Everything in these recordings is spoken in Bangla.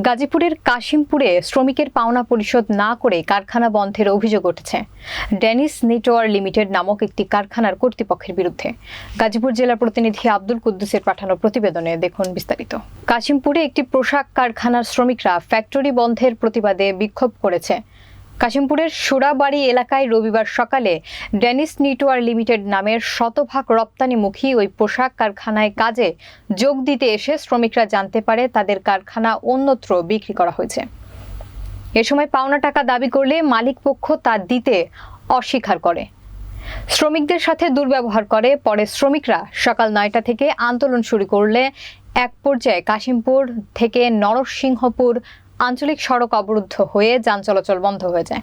গাজীপুরের কাশিমপুরে শ্রমিকের পাওনা পরিশোধ না করে কারখানা বন্ধের অভিযোগ উঠেছে। ডেনিস নেটওয়ার লিমিটেড নামক একটি কারখানার কর্তৃপক্ষের বিরুদ্ধে। গাজীপুর জেলা প্রতিনিধি আব্দুল কুদ্দুসের পাঠানো প্রতিবেদনে দেখুন বিস্তারিত। কাশিমপুরে একটি পোশাক কারখানার শ্রমিকরা ফ্যাক্টরি বন্ধের প্রতিবাদে বিক্ষোভ করেছে। কাশিমপুরের সুরাবাড়ি এলাকায় রবিবার সকালে ডেনিস নিটওয়ার লিমিটেড নামের শতভাগ রপ্তানিমুখী ওই পোশাক কারখানায় কাজে যোগ দিতে এসে শ্রমিকরা জানতে পারে তাদের কারখানা অন্যত্র বিক্রি করা হয়েছে। এ সময় পাওনা টাকা দাবি করলে মালিক পক্ষ তা দিতে অস্বীকার করে। শ্রমিকদের সাথে দুর্ব্যবহার করে, পরে শ্রমিকরা সকাল নয়টা থেকে আন্দোলন শুরু করলে এক পর্যায়ে কাশিমপুর থেকে নরসিংহপুর আঞ্চলিক সড়ক অবরুদ্ধ হয়ে যান চলাচল বন্ধ হয়ে যায়।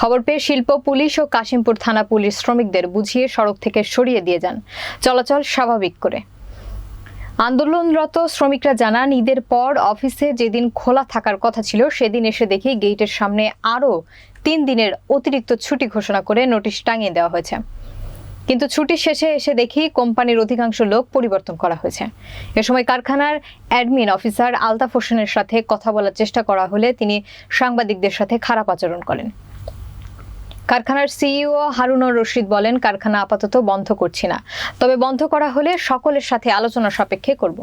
খবর পেয়ে শিল্প, পুলিশ ও কাশিমপুর থানা পুলিশ শ্রমিকদের বুঝিয়ে সড়ক থেকে সরিয়ে দিয়ে যান। চলাচল স্বাভাবিক করে। আন্দোলনরত শ্রমিকরা জানান, ঈদের পর অফিসে যেদিন খোলা থাকার কথা ছিল, সেদিন এসে দেখি গেটের সামনে আরও তিন দিনের অতিরিক্ত ছুটি ঘোষণা করে নোটিশ টাঙিয়ে দেওয়া হয়েছে। কিন্তু ছুটির শেষে এসে দেখি কোম্পানির অধিকাংশ লোক পরিবর্তন করা হয়েছে। এ সময় কারখানার অ্যাডমিন অফিসার আলতাফ হোসেনের সাথে কথা বলার চেষ্টা করা হলে তিনি সাংবাদিকদের সাথে খারাপ আচরণ করেন। কারখানার সিইও হারুনুর রশিদ বলেন, কারখানা আপাতত বন্ধ করছি না। তবে বন্ধ করা হলে সকলের সাথে আলোচনা সাপেক্ষে করব।